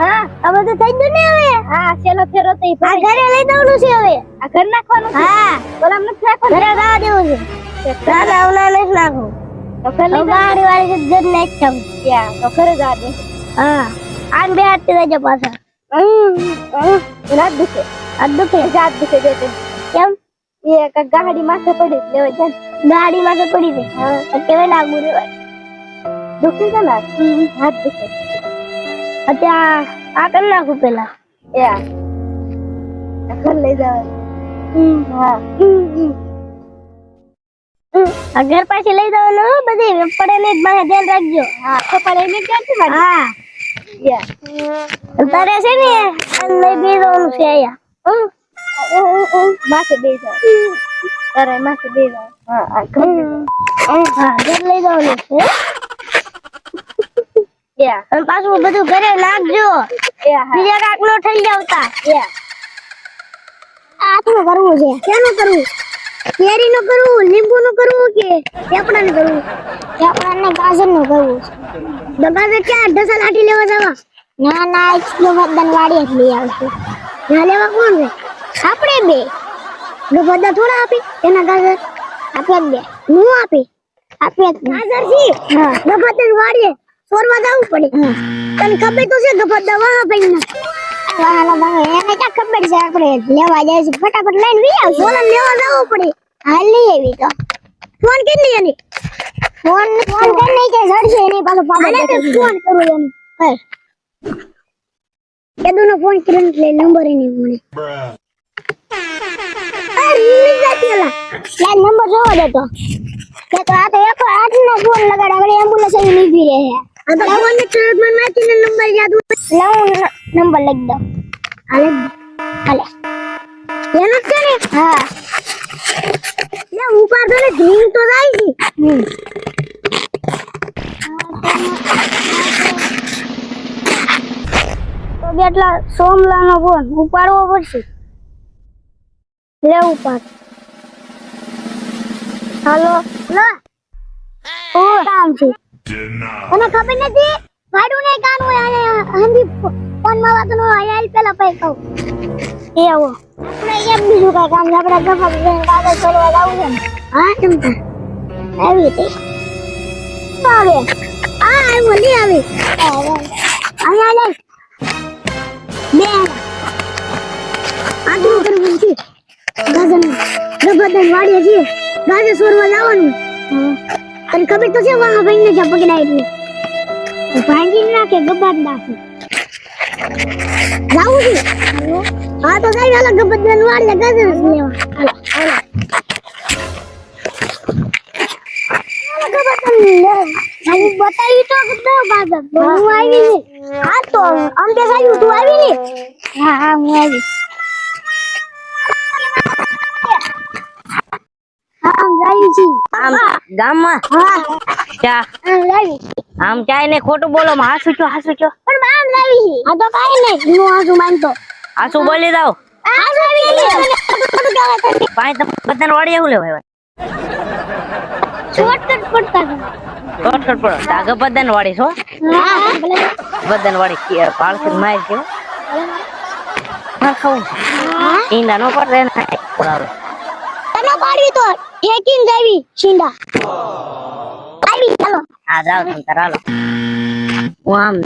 હા આ બધું થઈ ગયું ને હવે. હા છેલ્લો ફેરો તો આ ઘરે લઈ દઉં છે હવે. આ ઘર નાખવાનું છે? હા. બોલ અમને નાખવાનું ઘરે જવા દેવું છે દાદા ઓલા નથી નાખો. તો ઘર લઈ ગાડી વાળી જ નાખ છમ ત્યાં તો ઘરે જવા દે હા. આન બે હાથ દેજો પાછા. રાત દુખે. આ દુખે? જાત દુખે જતે કેમ? એ કા ગાડી માથે પડી લેવા જાય ગાડી માથે પડી દે હા. કેવે લાગુ રે દુખે કે ના? હાથ દુખે. અત્યારે આ કરી નાખું પેલા. એ ઘર લઈ જવાનું. ઘર પાછી લઈ જવાનું બધી. પડે ને મારે ધ્યાન રાખજો. હા તો પડે ને ક્યાંથી હા. તારે છે ને બે જવાનું છે અહીંયા. માથે બે જાવ તારે માથે બે જાવ હા ઘર લઈ જવાનું છે. અને પાછું બધું ઘરે નાખજો બીજા કાક નો થઈ જાવતા આથનું કરવું છે? શેનું કરવું? કેરી નું કરવું લીંબુ નું કરવું કે કેપડા નું કરવું? કેપડા ને ગાજરનું કરવું તો ગાજર ક્યાં? ઢસા લાઠી લેવા જવા. ના ના એકલો બદન વાડી જ લઈ આવશે. ના લેવા કોણ છે આપણે બે. ગબદા થોડા આપી એના ગાજર આપે જ બે. હું આપી? આપે જ ગાજર છી હા. ગબદન વાડીએ ચોરવા જવું પડે તને ખબર તો છે ગબદા વાહ પૈના વાહનો ભાવે એને ક્યાં ખબર છે આપણે લેવા જાય છે ફટાફટ લઈને વી આવશું ઓલા લેવા જવું પડે હાલ લઈ આવી તો ફોન કેટલી એની ફોન ફોન કરી નહીં કે જડશે એની પાછો પાડો ફોન કરું એમ કર કેદુનો ફોન કર્યો એટલે નંબર એની મને અરે ઈ જાતી ઓલા લે નંબર જોવો દેતો કે તો આ તો એક આઠ નો ફોન લગાડ આપણે એમ્બ્યુલન્સ આવી નહીં ભી રહે ફોન ને તો સોમલાનો ફોન ઉપાડવો પડશે. લે ઉપાડ. હાલો. લા. ઓ કામ છે? તને ખબર નથી? ભાડું નહીં કામ હોય ફોનમાં વાત નો આયા પેલા પૈ કહું. એ આવો. આપણે એમ બીજું કઈ કામ આપણે ગફા કાગળ ચડવા લાવું છે હા ચમતા આવી રીતે. આવે? આ આવ્યો લે આવી. અહીંયા લે. બે આટલું કરવું છે. ગાજર ગબદન વાડીએ છીએ. ગાજર સોરવા જવાનું. તને ખબર તો છે વાહ ભાઈ ને જ્યાં પકડાય એટલે ભાંગી નાખે ગબ્બાત નાખે જાવું છે. હા, તો કઈ હાલો ગબ્બત વાળી ગાજર જ લેવા. હાલો હાલો. હાલો ગબ્બત ખાલી બતાવી તો કદો ગાજર તો હું આવી છે હા, તો આમ તે સાયું તું આવી ને હા હા, હું આવી. હા આમ ગામમાં? હા. ચા આમ આમ ચાય ને ખોટું બોલો માં હાસુ છો હાસુ છો પણ આમ લાવી આ તો કાઈ નહીં હું આસુ માનતો. હાસુ બોલી દાવ આ લાવી છે તો બધાને વાળી એવું લેવાય શોર્ટકટ પડતા શોર્ટકટ પડો ડાઘ બધાને વાળી છો? બધાને વાળી કે માર કેવો હા. ખાવું. ઈંડા નો પડે ને. પડાવે તને પાડવી તો. ઠેકીને આવી છીંડા આવી ચાલો આ જાવ તમે તાર હાલો હું આમ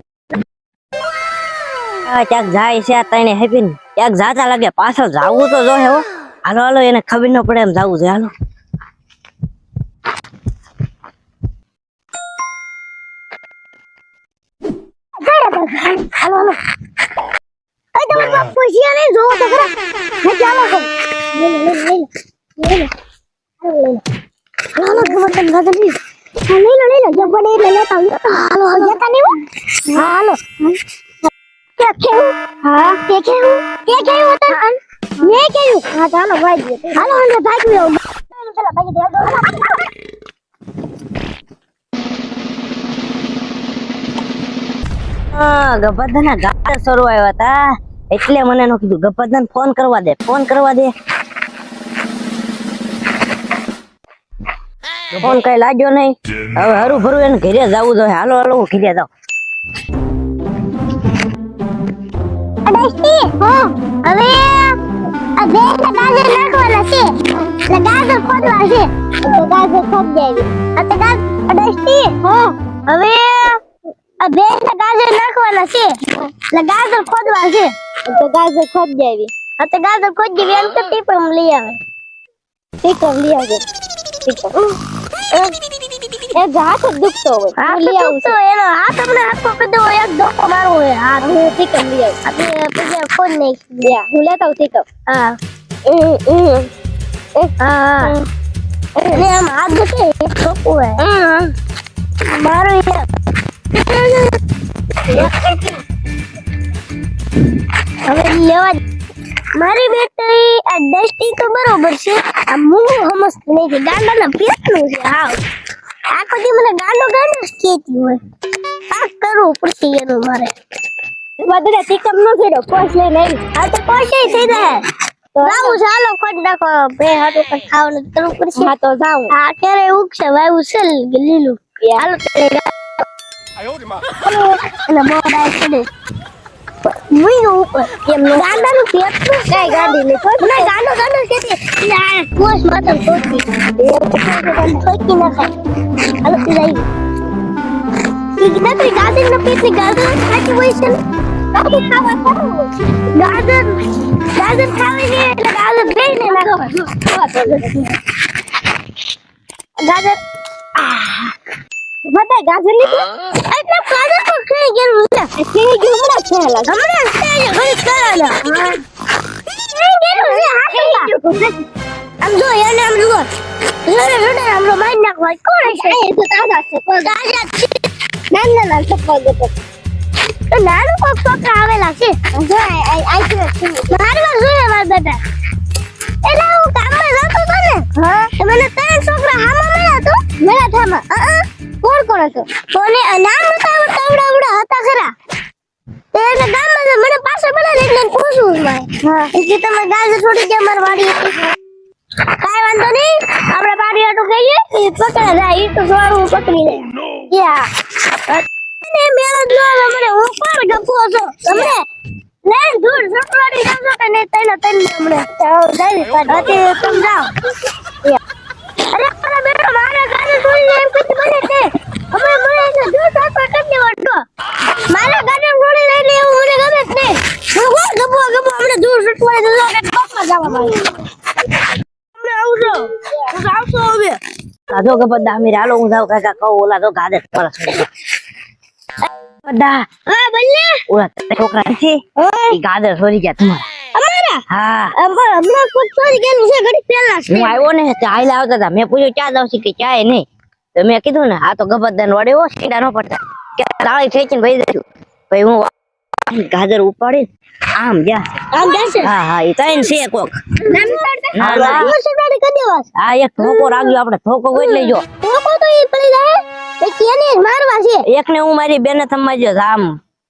આ ક્યાંક જાય છે તને હેપીન. ક્યાંક જાતા લાગે પાછળ જાવું તો જો હેવો હાલો હાલો એને ખબર ન પડે એમ જાવું છે. હાલો. હાલો હાલો. અરે તમારે પૂછ્યા નહીં જોવો તો ખરા. ચાલો તો લઈ લે લઈ લે લઈ લે હાલો લઈ લે હાલો ખબર તને ગાજરની હા લઈ લો લઈ લો જબ બને એટલે લેતા આવું હાલો હાલો જતા નહીં હો હા હાલો કે કેવું હા કે કેવું કે કેવું હતા મેં કેવું હા ચાલો ભાઈ દે હાલો અંદર ભાગી આવો ચલો ભાગી દે હા ગબ્બરદાના ગાતા શરૂ આવ્યા હતા એટલે મને એનું કીધું ગબ્બરદાન ફોન કરવા દે ફોન કરવા દે ફોન કઈ લાગ્યો નહીં. હવે હરું ભરું એને ઘરે જવું જોઈએ હાલો હાલો હું ઘરે જાઉં. દ્રષ્ટિ હો હવે આ બે ગાજર નાખવાના છે. એટલે ગાજર ખોદવા છે. તો ગાજર ખોદ દેવી આ તો ગાજર દ્રષ્ટિ હો હવે આ બે ગાજર નાખવાના છે. એટલે ગાજર ખોદવા છે. તો ગાજર ખોદ દેવી. આ તો ગાજર ખોદ દેવી એમ તો ટીપમ લઈ આવે. ટીપમ લઈ આવે ટીપમ એ હાથ દુખતો હોય. હાથ દુખતો એનો. હાથ હમણે આખો કદો એક ધોકો મારવો હોય. હાથ હું ટીકમ લઈ આવી. આપણે પછી ફોન નહીં. લ્યા હું લેતા આવું ટીકમ. હા. હા એટલે આમ હાથ દુખે એક ધોકો હોય. મારો હવે લેવા. મારી બેટરી આ તો બરોબર છે. આ મૂંગું સમજતું કે ગાંડાના પેટનું છે. હાવ. આ કદી મને ગાંડો ગાંડો જ કહેતી હોય. આ કરવું પડશે એનું મારે. બધા ટીકમ ન ફેરો પોસ લઈને નહીં આ તો પોસે થઈ જાય જાવું ચાલો હાલો ખોટ નાખો. બે હાટું પણ ખાવાનું કરવું પડશે. હા તો જાવું આ ક્યારે ઉગશે વાયુ છે લીલું. હાલો અને મોડા મુઈનો ઉપર ગાડી ને ગાંડો ગાંડો હોય છે ગાજર ખાવા ખાવી એટલે ગાજર આહ. બધા ગાજર લીધું? એટલે ગાજર તો ખાઈ ગયું છે ખાઈ ગયું મને ખેલા હમણાં ખાઈ ગયું કરેલા ખાઈ ગયેલું છે હાથમાં. આમ જો એને આમ જુઓ. જોડે જોડે આમનો મારી નાખવા. કોણ છે? એ તો તાજા છે તાજા છે. ના નાના છોકરા ગયો તો નાનું કોક છોકરા આવેલા છે. જો આઈ છે. મારવા જોઈએ મારા બેટા એટલે હું કામમાં જતો હતો ને હા? મને ત્રણ છોકરા હામાં મળ્યા તો? મળ્યા થામાં અ કોણ કોણ હતો? કોને નામ હતા તવડા ઉડા હતા ખરા. એટલે ગામમાં તો મને પાસે ને એટલે પૂછું મારે. હા. એટલે તમે ગાજર છોડી દે, મારી વાડી કાઈ વાંધો નહીં. આપણે પાડી આટું કહીએ. એ પકડે, જાય. ઈ તો સોરું પકડી લે. યા. અને મેળો જો મને હું પણ ગપો છો? તમને લે દૂર સટવાડી જાવ છો કે નહીં? તને તને હમણે જાવી પાડી હતી તમે જાઓ. અરે મારા બેટો મારે ગાડી છોડી દે એમ કીધું બને તે હવે મને છે દૂર સટવા કરી દેવાનો મારા ગાડી છોડી લઈ લે એવું મને ગમે જ નહીં હું કોણ ગપો ગપો હમણે દૂર સટવાડી દઉં કે પપ્પા જવા માંગે હમણે આવજો હું આવશો હવે કાધો કે બધા અમીર હાલો હું જાવ કાકા કહો ઓલા તો ગાદે પર બધા હા બન્ને ઓલા છોકરા છે એ ગાજર છોડી ગયા તમારા. અમારા? હા. અમાર હમણાં કોક ચોરી ગયેલું છે ઘડી પહેલા જ. હું આવ્યો ને તે હાલ આવતા હતા. મેં પૂછ્યું ચા દઉં કે ચાય નહીં. તો મેં કીધું ને આ તો ગબરદાન વડે સીડા ન પડતા. કે તાળી ખેંચીને ભાઈ ભાઈ હું ગાજર ઉપાડી આમ જા આમ જશે હા હા એ ત્રણ છે કોક. ના, ના. કરી દેવાસ આ એક ઠોકો રાખ્યો આપણે ઠોકો ગોઈ લેજો. તો તો ઈ પડી જાય. એ કેને મારવા છે. એક ને હું મારી બેને સમજ્યો આમ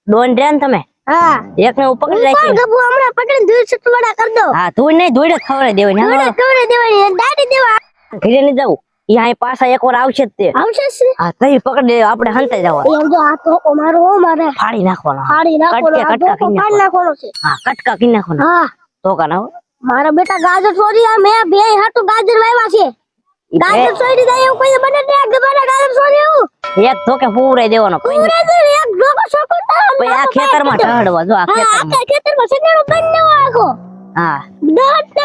ડોન રે તમે? હા. એક ને હું પકડી રાખી. ગબુ હમણાં પકડીને દૂર સટવાડા કરી દો હા તું નહીં ધોઈ ખવડાવી દેવાની દેવાની. અને દેવા. ઘરે જવું ઈ પાછા આવશે જ તે. આવશે છે હા તઈ પકડી દે આપણે હંતે જવા એમ જો આ તો મારો મારે. ફાડી નાખવાનો. ફાડી નાખવાનો કટકે કટકા ધોકો કરી ફાડી નાખવાનો. છે. હા કટકા કરી નાખવાનો. હા. ધોકા ના મારા બેટા ગાજર છોડી આ મેં બે હાટુ ગાજર લાવ્યા છે. ગાજર છોડી દે એવું કોઈ બને ને ગબાના ગાજર છોડી એવું. એક ધોકે પૂરે દેવાનો પૂરે દે એક ધોકો સકો તો આ ખેતરમાં ઢળવા જો આ ખેતરમાં આ ખેતરમાં. સગડો બંધ આખો હા.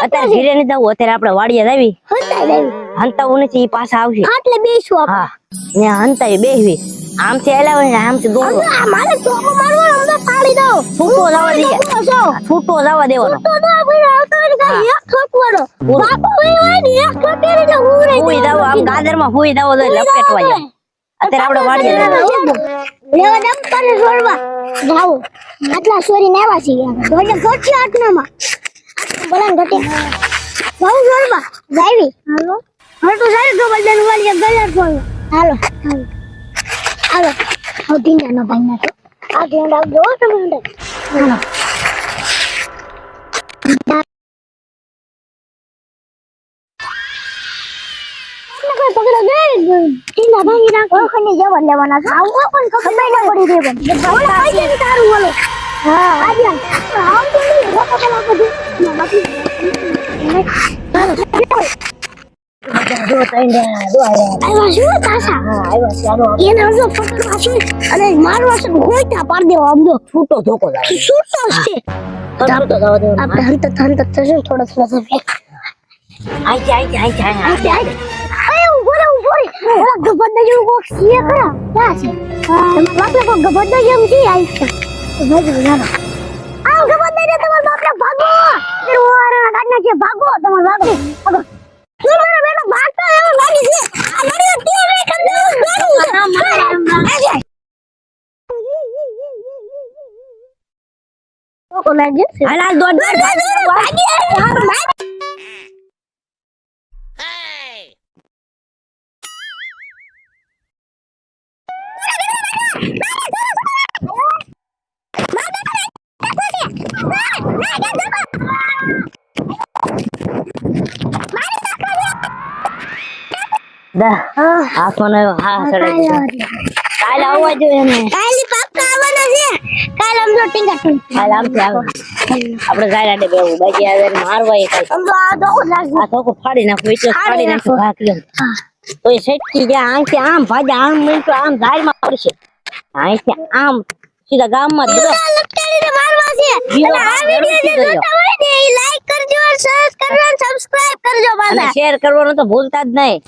અત્યારે ઘરે નહીં જવું અત્યારે આપણે વાડીએ જાવી હંતાવું નથી ઈ પાછા આવશે. ખાટલે બેસું હા. ને હંતાઈ બેહવી આમથી આયલા હોય ને આમથી દોડો હવે મારે ચોકો મારવો અમને પાડી દો. છૂટો જવા દઈએ. છૂટો જવા દેવાનો. તો તો આપણે આવતો ને એક ઠોકવાનો બાપુ હોય હોય ને એક ઠોકે ને હું રહી હુઈ જાવ આમ હુઈ જાવ તો લપેટવા જાય અત્યારે આપણે લેવા દમ છોડવા આટલા સોરી ઘટશે આટલામાં. બોલાન ઘટે. બહુ જોરમાં જાવી હાલો. હટું સારું તો બધાને વાળી ગલર છોડવા હાલો. હાલો. હાલો. હો ઢીંડા નો ભાઈ ના તો આ ઢીંડા જો તમે અંદર. હાલો. પકડો દે નાખો ખંડી જવા લેવાના આવું પણ ખબર ના પડી દે પણ તારું બોલો છૂટો ધોકો. છૂટો છે. આપણે હંત હંત થશે થોડો થોડો આઈ જા, આઈ જા, આઈ જા, આઈ જા. અરે ઊભો રે ઊભો રે ઓલા ગબડ્ડા જેવું કોક સીએ ક્યાં જેવું છે ભાગી જાનો આવ ગબડ્ડા જે તમારા બાપને ભાગો તે ઓરા કાઢના છે ભાગો તમારા બાપને ભાગો તું મારા બેટો ભાગતો એવો ભાગી ભાગું લાગે. ભાગી ભાગ દા, આંખોનો હા. ચડાઈ દીધો. આવવા જોઈએ ને કાલે પાક્કા આવવાના છે. કાલે આમ જો ટીંગા ટીંગ. કાલે આમથી આવે. આપણે ગાયલા ડે બેવું બાકી આવે મારવા એ કાંઈ. આમ તો આ તો લાગે આ ધોકો ફાડી નાખું એટલે ફાડી ફાડી નાખો. ભાગ તો એ સેટકી જ્યાં આંખે આમ ભાજે આમ મિલતો આમ ઝાડમાં પડશે. આંખે આમ સીધા ગામમાં બધો લપટાડીને મારવા છે. અને આ વિડિયો જે જોતા હોય ને એ લાઈક કરજો સબસ્ક્રાઇબ કરજો શેર કરવાનું તો ભૂલતા જ નહીં.